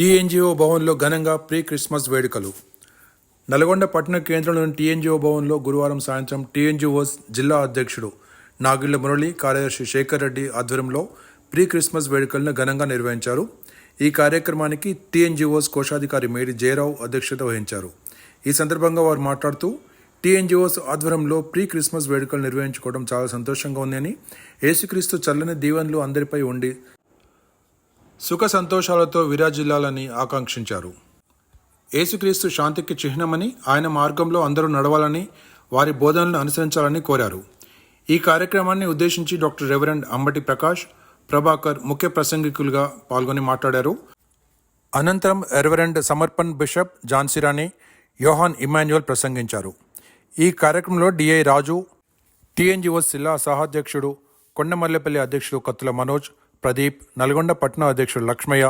TNGO భవన్లో ఘనంగా pre Christmas వేడుకలు. నల్గొండ పట్టణ కేంద్రంలోని టీఎన్జిఓ భవన్లో గురువారం సాయంత్రం టీఎన్జిఓస్ జిల్లా అధ్యక్షుడు నాగిళ్ళ మురళి కార్యదర్శి శేఖర్ రెడ్డి ఆధ్వర్యంలో ప్రీ క్రిస్మస్ వేడుకలను ఘనంగా నిర్వహించారు. ఈ కార్యక్రమానికి టీఎన్జిఓస్ కోశాధికారి మేడి జయరావు అధ్యక్షత వహించారు. ఈ సందర్భంగా వారు మాట్లాడుతూ టీఎన్జిఓస్ ఆధ్వర్యంలో ప్రీ క్రిస్మస్ వేడుకలు నిర్వహించుకోవడం చాలా సంతోషంగా ఉందని యేసుక్రీస్తు చల్లని దీవెనలు అందరిపై ఉండి సుఖ సంతోషాలతో విరాజిల్లాలని ఆకాంక్షించారు. యేసుక్రీస్తు శాంతికి చిహ్నమని ఆయన మార్గంలో అందరూ నడవాలని వారి బోధనలను అనుసరించాలని కోరారు. ఈ కార్యక్రమాన్ని ఉద్దేశించి డాక్టర్ రెవరెండ్ అంబటి ప్రకాష్ ప్రభాకర్ ముఖ్య ప్రసంగికులుగా పాల్గొని మాట్లాడారు. అనంతరం reverend Samarpan bishop Jhansirani Yohan Emmanuel ప్రసంగించారు. ఈ కార్యక్రమంలో డిఐ రాజు టీఎన్జిఓ జిల్లా సహాధ్యక్షుడు కొండమల్లెపల్లి అధ్యక్షుడు కత్తుల మనోజ్ ప్రదీప్ నల్గొండ పట్టణ అధ్యక్షుడు లక్ష్మయ్య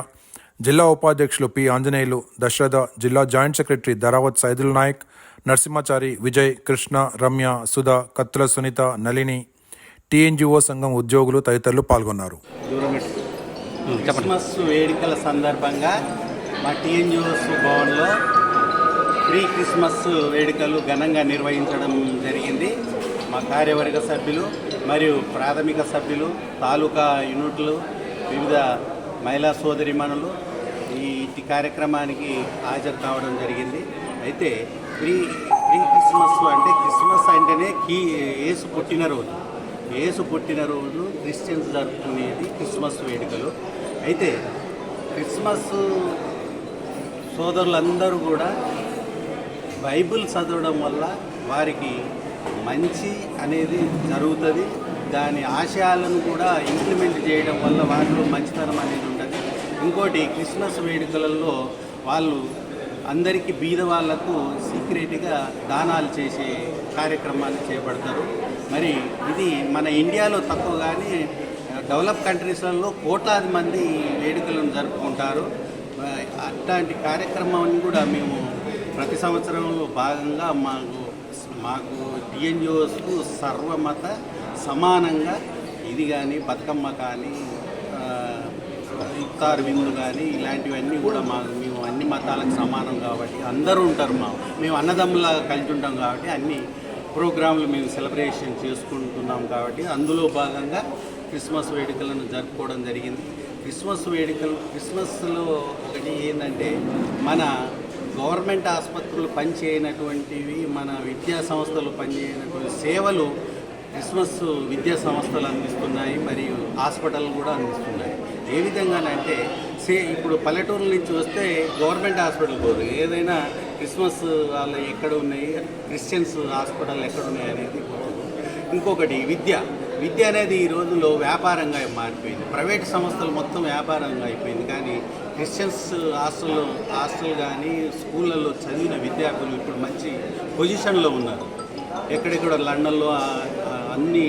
జిల్లా ఉపాధ్యక్షులు పి. ఆంజనేయులు దశరథ జిల్లా జాయింట్ సెక్రటరీ ధరావత్ సైదుల్ నాయక్ నరసింహాచారి విజయ్ కృష్ణ రమ్య సుధా కత్తుల సునీత నళిని టీఎన్జిఓ సంఘం ఉద్యోగులు తదితరులు పాల్గొన్నారు. క్రిస్మస్ వేడుకల సందర్భంగా మా టీఎన్జిఓస్ భవన్లో ప్రీ క్రిస్మస్ వేడుకలు ఘనంగా నిర్వహించడం జరిగింది. మా కార్యవర్గ సభ్యులు మరియు ప్రాథమిక సభ్యులు తాలూకా యూనిట్లు వివిధ మహిళా సోదరిమణులు ఈ కార్యక్రమానికి హాజరు కావడం జరిగింది. అయితే ప్రీ ప్రీ క్రిస్మస్ అంటే క్రిస్మస్ అంటేనే కీ ఏసు పుట్టినరోజు ఏసు పుట్టినరోజు క్రిస్టియన్స్ జరుపుకునేది క్రిస్మస్ వేడుకలు. అయితే క్రిస్మస్ సోదరులందరూ కూడా బైబిల్ చదవడం వల్ల వారికి మంచి అనేది జరుగుతుంది. దాని ఆశయాలను కూడా ఇంప్లిమెంట్ చేయడం వల్ల వాళ్ళు మంచితనం అనేది ఉంటుంది. ఇంకోటి క్రిస్మస్ వేడుకలలో వాళ్ళు అందరికీ బీద వాళ్ళకు సీక్రెట్గా దానాలు చేసే కార్యక్రమాన్ని చేపడతారు. మరి ఇది మన ఇండియాలో తక్కువ కానీ డెవలప్ కంట్రీస్లలో కోట్లాది మంది వేడుకలను జరుపుకుంటారు. అట్లాంటి కార్యక్రమాన్ని కూడా మేము ప్రతి సంవత్సరంలో భాగంగా మాకు మాకు టిఎన్జిఓస్కు సర్వమత సమానంగా ఇది కానీ బతుకమ్మ కానీ ఆ, ఇఫ్తార్ విందు కానీ ఇలాంటివన్నీ కూడా మాకు మేము అన్ని మతాలకు సమానం కాబట్టి అందరూ ఉంటారు మా మేము అన్నదమ్ములాగా కలిసి ఉంటాం కాబట్టి అన్ని ప్రోగ్రాంలు మేము సెలబ్రేషన్ చేసుకుంటున్నాం కాబట్టి అందులో భాగంగా క్రిస్మస్ వేడుకలను జరుపుకోవడం జరిగింది. క్రిస్మస్ వేడుకలు క్రిస్మస్లో ఒకటి ఏంటంటే మన గవర్నమెంట్ ఆసుపత్రులు పనిచేయనటువంటివి మన విద్యా సంస్థలు పనిచేయనటువంటి సేవలు క్రిస్మస్ విద్యా సంస్థలు అందిస్తున్నాయి మరియు హాస్పిటల్ కూడా అందిస్తున్నాయి. ఏ విధంగానంటే సే ఇప్పుడు పల్లెటూరు నుంచి వస్తే గవర్నమెంట్ హాస్పిటల్ పోదు. ఏదైనా క్రిస్మస్ వాళ్ళు ఎక్కడ ఉన్నాయి క్రిస్టియన్స్ హాస్పిటల్ ఎక్కడ ఉన్నాయి అనేది ఇంకొకటి విద్య. విద్య అనేది ఈ రోజుల్లో వ్యాపారంగా మారిపోయింది. ప్రైవేట్ సంస్థలు మొత్తం వ్యాపారంగా అయిపోయింది. కానీ క్రిస్టియన్స్ హాస్టల్లో హాస్టల్ కానీ స్కూళ్ళల్లో చదివిన విద్యార్థులు ఇప్పుడు మంచి పొజిషన్లో ఉన్నారు. ఎక్కడెక్కడ లండన్లో అన్ని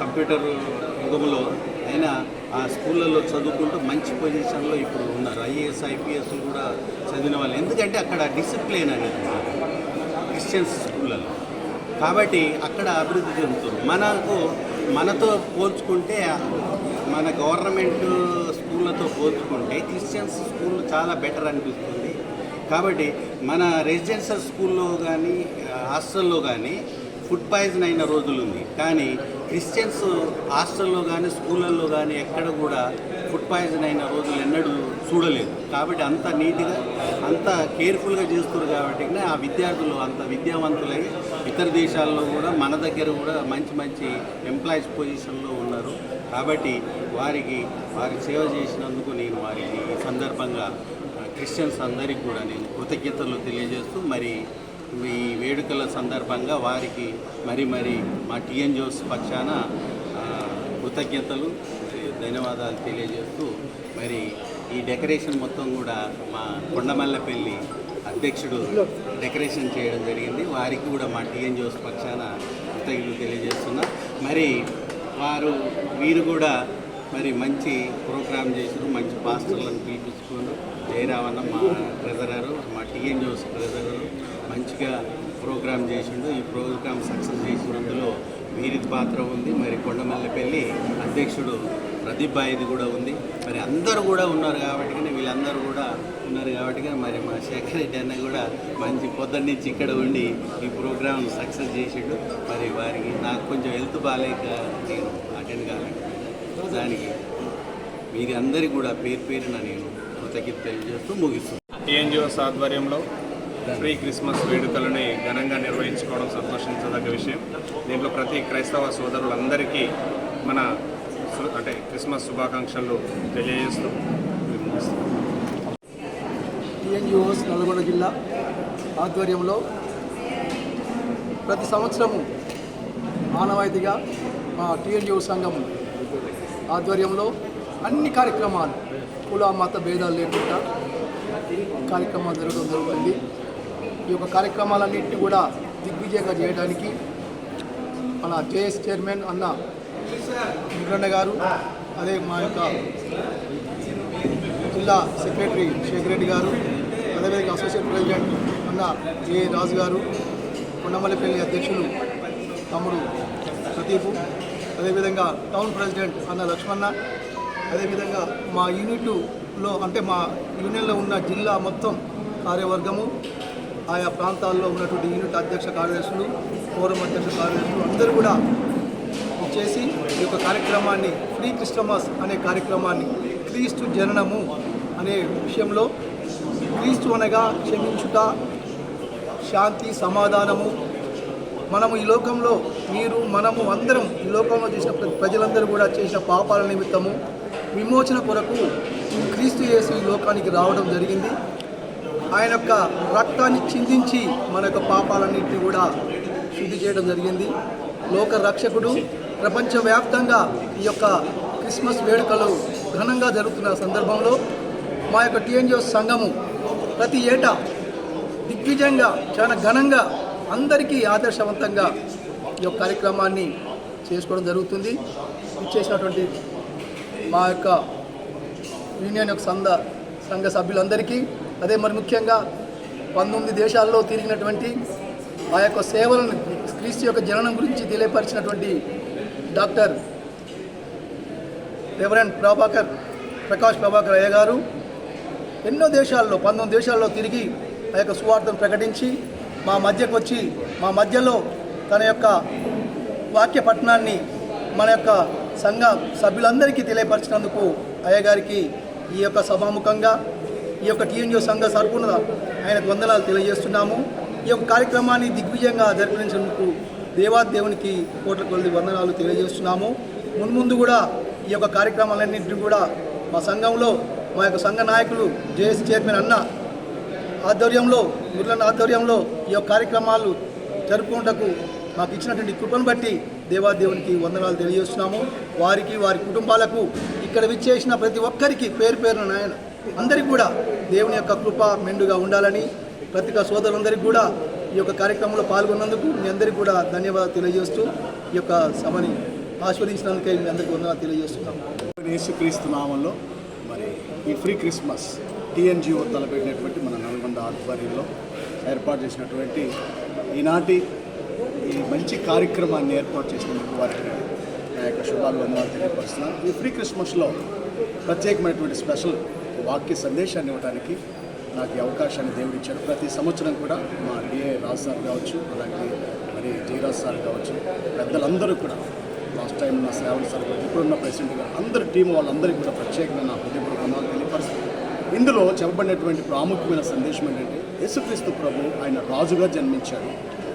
కంప్యూటర్ యుగంలో అయినా ఆ స్కూళ్ళల్లో చదువుకుంటూ మంచి పొజిషన్లో ఇప్పుడు ఉన్నారు. ఐఏఎస్ ఐపీఎస్లు కూడా చదివిన వాళ్ళు. ఎందుకంటే అక్కడ డిసిప్లిన్ అనేది క్రిస్టియన్స్ స్కూళ్ళలో కాబట్టి అక్కడ అభివృద్ధి చెందుతుంది. మనకు మనతో పోల్చుకుంటే మన గవర్నమెంట్ స్కూళ్ళతో పోల్చుకుంటే క్రిస్టియన్స్ స్కూల్ చాలా బెటర్ అనిపిస్తుంది. కాబట్టి మన రెసిడెన్షియల్ స్కూల్లో కానీ హాస్టల్లో కానీ ఫుడ్ పాయిజన్ అయిన రోజులు ఉంది కానీ క్రిస్టియన్స్ హాస్టల్లో కానీ స్కూళ్ళల్లో కానీ ఎక్కడ కూడా ఫుడ్ పాయిజన్ అయిన రోజులు ఎన్నడూ చూడలేదు. కాబట్టి అంత నీట్గా అంత కేర్ఫుల్గా చేస్తారు కాబట్టి ఆ విద్యార్థులు అంత విద్యావంతులై ఇతర దేశాల్లో కూడా మన దగ్గర కూడా మంచి మంచి ఎంప్లాయీస్ పొజిషన్లో ఉన్నారు. కాబట్టి వారికి వారికి సేవ చేసినందుకు నేను వారికి ఈ సందర్భంగా క్రిస్టియన్స్ అందరికీ కూడా నేను కృతజ్ఞతలు తెలియజేస్తూ మరి ఈ వేడుకల సందర్భంగా వారికి మరి మరి మా టీఎన్జిఓస్ పక్షాన కృతజ్ఞతలు ధన్యవాదాలు తెలియజేస్తూ మరి ఈ డెకరేషన్ మొత్తం కూడా మా కొండమల్లపల్లి అధ్యక్షుడు డెకరేషన్ చేయడం జరిగింది. వారికి కూడా మా టీఎన్జిఓస్ పక్షాన కృతజ్ఞతలు తెలియజేస్తున్నా. మరి వారు వీరు కూడా మరి మంచి ప్రోగ్రామ్ చేశారు మంచి పాస్టర్లను పిలిపించుకొని జయరావన్న మా ట్రెజరరు మా టీఎన్జిఓస్ ట్రెజరరు మంచిగా ప్రోగ్రామ్ చేసిండు. ఈ ప్రోగ్రామ్ సక్సెస్ చేసినందులో వీరి పాత్ర ఉంది. మరి కొండమల్లెపల్లి అధ్యక్షుడు ప్రదీప్ బాయిది కూడా ఉంది. మరి అందరూ కూడా ఉన్నారు కాబట్టి వీళ్ళందరూ కూడా ఉన్నారు కాబట్టి మరి మా శేఖర్ రెడ్డి అన్న కూడా మంచి పొద్దున్న నుంచి ఇక్కడ ఉండి ఈ ప్రోగ్రామ్ సక్సెస్ చేసాడు. మరి వారికి నాకు కొంచెం హెల్త్ బాగాలేక నేను అటెండ్ కాలేదు. దానికి మీరు అందరికీ కూడా పేరు పేరున నేను కృతజ్ఞత తెలియజేస్తూ ముగిస్తున్నాను టీఎన్జిఓస్ ఆధ్వర్యంలో ఫ్రీ క్రిస్మస్ వేడుకలని ఘనంగా నిర్వహించుకోవడం సంతోషించదగ్గ విషయం. దీంట్లో ప్రతి క్రైస్తవ సోదరులందరికీ మన అంటే క్రిస్మస్ శుభాకాంక్షలు తెలియజేస్తూ ముగిస్తున్నాం. నల్గొండ జిల్లా ఆధ్వర్యంలో ప్రతి సంవత్సరము ఆనవాయితీగా మా టిఎన్జిఓ సంఘం ఆధ్వర్యంలో అన్ని కార్యక్రమాలు కుల మత భేదాలు లేకుండా కార్యక్రమాలు జరగడం జరుగుతుంది ఈ యొక్క కార్యక్రమాలన్నింటినీ కూడా దిగ్విజయంగా చేయడానికి మన జేఎస్ చైర్మన్ అన్న మురళ గారు అదే మా యొక్క జిల్లా సెక్రటరీ శేఖర్ రెడ్డి గారు అదేవిధంగా అసోసియేట్ ప్రెసిడెంట్ అన్న ఏ రాజు గారు కొండమల్లిపల్లి అధ్యక్షులు తమ్ముడు ప్రదీపు అదేవిధంగా టౌన్ ప్రెసిడెంట్ అన్న లక్ష్మణ అదేవిధంగా మా యూనిట్లో అంటే మా యూనియన్లో ఉన్న జిల్లా మొత్తం కార్యవర్గము ఆయా ప్రాంతాల్లో ఉన్నటువంటి యూనిట్ అధ్యక్ష కార్యదర్శులు ఫోరం అధ్యక్ష కార్యదర్శులు అందరూ కూడా చేసి ఈ యొక్క కార్యక్రమాన్ని ఫ్రీ క్రిస్టమస్ అనే కార్యక్రమాన్ని క్రీస్తు జననము అనే విషయంలో క్రీస్తు అనగా క్షమించుట శాంతి సమాధానము. మనము ఈ లోకంలో మీరు మనము అందరం ఈ లోకంలో చేసిన ప్ర- ప్రజలందరూ కూడా చేసిన పాపాల నిమిత్తము. విమోచన కొరకు క్రీస్తు యేసు ఈ లోకానికి రావడం జరిగింది. ఆయన యొక్క రక్తాన్ని చిందించి మన యొక్క పాపాలన్నింటినీ కూడా శుద్ధి చేయడం జరిగింది. లోక రక్షకుడు ప్రపంచవ్యాప్తంగా ఈ యొక్క క్రిస్మస్ వేడుకలు ఘనంగా జరుగుతున్న సందర్భంలో మా యొక్క టీఎన్జిఓ సంఘము ప్రతి ఏటా దిగ్విజయంగా చాలా ఘనంగా అందరికీ ఆదర్శవంతంగా ఈ యొక్క కార్యక్రమాన్ని చేసుకోవడం జరుగుతుంది. ఇచ్చేసినటువంటి మా యొక్క యూనియన్ యొక్క సంఘ సంఘ సభ్యులందరికీ అదే మరి ముఖ్యంగా పంతొమ్మిది దేశాల్లో తిరిగినటువంటి ఆ యొక్క సేవలను క్రీస్తు యొక్క జననం గురించి తెలియపరిచినటువంటి డాక్టర్ రెవరెంట్ ప్రభాకర్ ప్రకాష్ ప్రభాకర్ అయ్య గారు ఎన్నో దేశాల్లో పంతొమ్మిది దేశాల్లో తిరిగి ఆ యొక్క సువార్తను ప్రకటించి మా మధ్యకు వచ్చి మా మధ్యలో తన యొక్క వాక్య పట్టణాన్ని మన యొక్క సంఘ సభ్యులందరికీ తెలియపరిచినందుకు అయ్యగారికి ఈ యొక్క సభాముఖంగా ఈ యొక్క టీఎన్జిఓ సంఘ సర్పున ఆయనకు వందనాలు తెలియజేస్తున్నాము. ఈ యొక్క కార్యక్రమాన్ని దిగ్విజయంగా జరిపించినందుకు దేవాదేవునికి కోట్ల కొద్ది వందనాలు తెలియజేస్తున్నాము. మున్ముందు కూడా ఈ యొక్క కార్యక్రమాలన్నింటినీ కూడా మా సంఘంలో మా యొక్క సంఘ నాయకులు జేఎస్ చైర్మన్ అన్న ఆధ్వర్యంలో మురళన్ ఆధ్వర్యంలో ఈ యొక్క కార్యక్రమాలు జరుపుకుంటకు మాకు ఇచ్చినటువంటి కృపను బట్టి దేవాదేవునికి వందనాలు తెలియజేస్తున్నాము. వారికి వారి కుటుంబాలకు ఇక్కడ విచ్చేసిన ప్రతి ఒక్కరికి పేరు పేరున నాయన అందరికీ కూడా దేవుని యొక్క కృప మెండుగా ఉండాలని ప్రతి ఒక్క సోదరులందరికీ కూడా ఈ యొక్క కార్యక్రమంలో పాల్గొన్నందుకు మీ అందరికీ కూడా ధన్యవాదాలు తెలియజేస్తూ ఈ యొక్క సభని ఆస్వాదించినందుకే మీ అందరికీ వందనాలు తెలియజేస్తున్నాము. యేసుక్రీస్తు నామంలో ఈ ఫ్రీ క్రిస్మస్ టీఎన్జిఓ తలపెట్టినటువంటి మన నల్గొండ ఆధ్వర్యంలో ఏర్పాటు చేసినటువంటి ఈనాటి ఈ మంచి కార్యక్రమాన్ని ఏర్పాటు చేసినందుకు వారికి నా యొక్క శుభాభివందనాలు తెలియపరుస్తున్నాను. ఈ ఫ్రీ క్రిస్మస్లో ప్రత్యేకమైనటువంటి స్పెషల్ వాక్య సందేశాన్ని ఇవ్వడానికి నాకు ఈ అవకాశాన్ని దేవుడు ఇచ్చాడు. ప్రతి సంవత్సరం కూడా మా డిఏ రాజ్ సార్ కావచ్చు అలాగే మరి జీరాజ్ సార్ కావచ్చు పెద్దలందరూ కూడా లాస్ట్ టైం నా శ్రావణ్ సార్ ఇప్పుడున్న ప్రెసిడెంట్ గారు అందరి టీం వాళ్ళందరికీ కూడా ప్రత్యేకంగా నా హృదయపూర్వక ఇందులో చెప్పబడినటువంటి ప్రాముఖ్యమైన సందేశం ఏంటంటే యేసుక్రీస్తు ప్రభు ఆయన రాజుగా జన్మించాడు.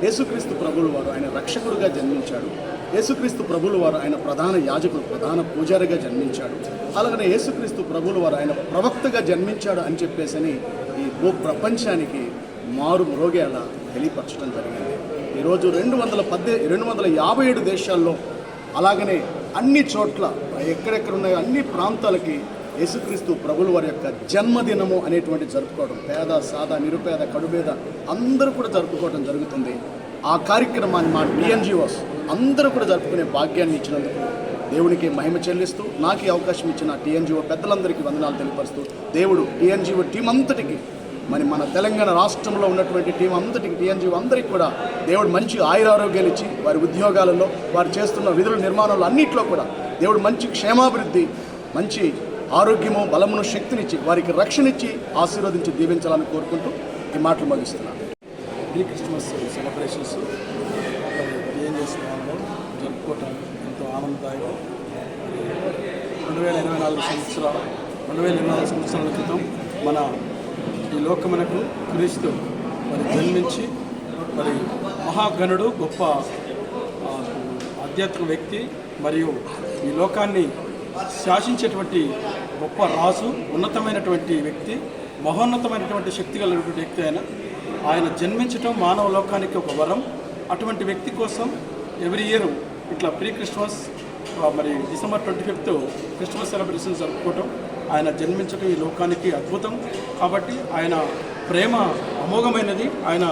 యేసుక్రీస్తు ప్రభులు వారు ఆయన రక్షకుడుగా జన్మించాడు. యేసుక్రీస్తు ప్రభులు వారు ఆయన ప్రధాన యాజకుడు ప్రధాన పూజారిగా జన్మించాడు. అలాగనే యేసుక్రీస్తు ప్రభులు వారు ఆయన ప్రవక్తగా జన్మించాడు అని చెప్పేసి ఈ భూ ప్రపంచానికి మారు మ్రోగేలా తెలియపరచడం జరిగింది. ఈరోజు రెండు వందల పద్దె రెండు వందల యాభై ఏడు దేశాల్లో అలాగనే అన్ని చోట్ల ఎక్కడెక్కడ ఉన్నాయో అన్ని ప్రాంతాలకి యేసుక్రీస్తు ప్రభుల వారి యొక్క జన్మదినము అనేటువంటి జరుపుకోవడం పేద సాదా నిరుపేద కడుపేద అందరూ కూడా జరుపుకోవడం జరుగుతుంది. ఆ కార్యక్రమాన్ని మా టీఎన్జిఓస్ అందరూ కూడా జరుపుకునే భాగ్యాన్ని ఇచ్చినందుకు దేవునికి మహిమ చెల్లిస్తూ నాకు ఈ అవకాశం ఇచ్చిన టీఎన్జిఓ పెద్దలందరికీ వందనాలు తెలియపరుస్తూ దేవుడు టీఎన్జిఓ టీం అంతటికి మరి మన తెలంగాణ రాష్ట్రంలో ఉన్నటువంటి టీం అంతటికి టీఎన్జిఓ అందరికీ కూడా దేవుడు మంచి ఆయురారోగ్యాలు ఇచ్చి వారి ఉద్యోగాలలో వారు చేస్తున్న విధుల నిర్మాణంలో అన్నింటిలో కూడా దేవుడు మంచి క్షేమాభివృద్ధి మంచి ఆరోగ్యము బలమును శక్తినిచ్చి వారికి రక్షణిచ్చి ఆశీర్వదించి దీవించాలని కోరుకుంటూ ఈ మాటలు ముగిస్తున్నాను. ఈ క్రిస్మస్ సెలబ్రేషన్స్ ఏం చేస్తున్నామో జరుపుకోవటం ఎంతో ఆనందదాయకం. రెండు వేల ఇరవై నాలుగు సంవత్సరాలు రెండు వేల ఇరవై నాలుగు సంవత్సరాల క్రితం మన ఈ లోకమునకు క్రీస్తు మరి జన్మించి మరి మహాగణుడు గొప్ప ఆధ్యాత్మిక వ్యక్తి మరియు ఈ లోకాన్ని శాసించేటువంటి గొప్ప రాసు ఉన్నతమైనటువంటి వ్యక్తి మహోన్నతమైనటువంటి శక్తి కలిగినటువంటి వ్యక్తి ఆయన. ఆయన జన్మించటం మానవ లోకానికి ఒక వరం. అటువంటి వ్యక్తి కోసం ఎవ్రీ ఇయర్ ఇట్లా ప్రీ క్రిస్మస్ మరి December twenty fifth Christmas celebration జరుపుకోవటం. ఆయన జన్మించటం ఈ లోకానికి అద్భుతం. కాబట్టి ఆయన ప్రేమ అమోఘమైనది. ఆయన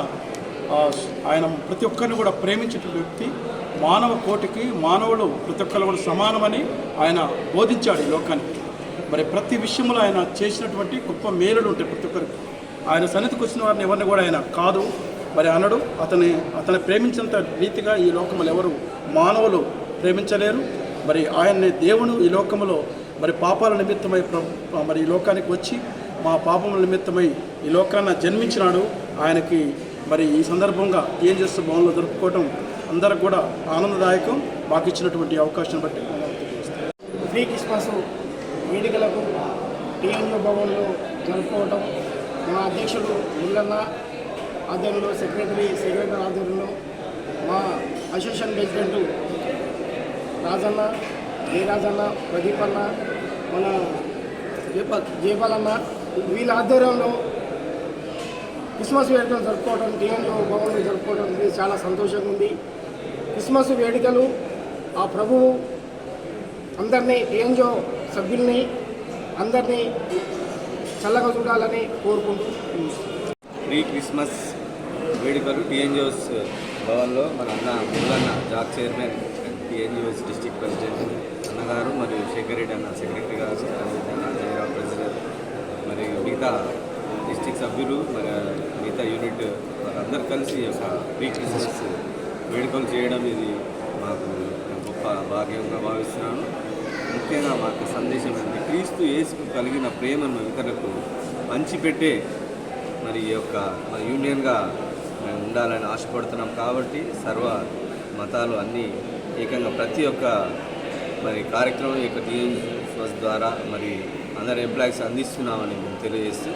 ఆయన ప్రతి ఒక్కరిని కూడా ప్రేమించేటువంటి వ్యక్తి. మానవ కోటికి మానవులు ప్రతి ఒక్కరు కూడా సమానమని ఆయన బోధించాడు ఈ లోకానికి. మరి ప్రతి విషయంలో ఆయన చేసినటువంటి గొప్ప మేలులు ఉంటాయి ప్రతి ఒక్కరికి. ఆయన సన్నిధికి వచ్చిన వారిని ఎవరిని కూడా ఆయన కాదు. మరి అనడు అతని అతని ప్రేమించినంత రీతిగా ఈ లోకములు ఎవరు మానవులు ప్రేమించలేరు. మరి ఆయన్ని దేవుడు ఈ లోకములో మరి పాపాల నిమిత్తమై మరి ఈ లోకానికి వచ్చి మా పాపముల నిమిత్తమై ఈ లోకాన్ని జన్మించినాడు. ఆయనకి మరి ఈ సందర్భంగా ఏం చేస్తూ భవన్లో జరుపుకోవటం అందరికి కూడా ఆనందదాయకం. మాకు ఇచ్చినటువంటి అవకాశం బట్టి ఫ్రీ క్రిస్మస్ వేడుకలకు టీఎన్యూ భవన్లో జరుపుకోవటం. మా అధ్యక్షుడు ముల్లన్న ఆధ్వర్యంలో సెక్రటరీ సెక్రటరీ ఆధ్వర్యంలో మా association president Rajanna A Rajanna Pradeep అన్న మన జయపాల్ దీపాలన్న అన్న వీళ్ళ ఆధ్వర్యంలో క్రిస్మస్ వేడుకలు జరుపుకోవడం టీఎన్యూ భవన్లో జరుపుకోవడం చాలా సంతోషంగా ఉంది. క్రిస్మస్ వేడుకలు ఆ ప్రభువు అందరినీ ఏంజో సభ్యుల్ని అందరినీ చల్లగా చూడాలని కోరుకుంటూ ప్రీ క్రిస్మస్ వేడుకలు టీఎన్జిఓస్ భవన్లో మన అన్న Mullanna JAC chairman TNGOs district president అన్నగారు మరియు శేఖర్ రెడ్డి అన్న సెక్రటరీ గారు జయరావు ప్రెసిడెంట్ మరి మిగతా డిస్టిక్ సభ్యులు మరి మిగతా యూనిట్ వాళ్ళందరూ కలిసి ఈ యొక్క ప్రీ క్రిస్మస్ వేడుకలు చేయడం ఇది మాకు గొప్ప భాగ్యంగా భావిస్తున్నాను. ముఖ్యంగా మాకు సందేశం ఏంటంటే క్రీస్తు యేసుకు కలిగిన ప్రేమను ఇతరులకు పంచిపెట్టే మరి ఈ యొక్క యూనియన్గా మేము ఉండాలని ఆశపడుతున్నాం కాబట్టి సర్వ మతాలు అన్నీ ఏకంగా ప్రతి ఒక్క మరి కార్యక్రమం ఈ యొక్క టీఎం ద్వారా మరి అందరు ఎంప్లాయీస్ అందిస్తున్నామని మేము తెలియజేస్తూ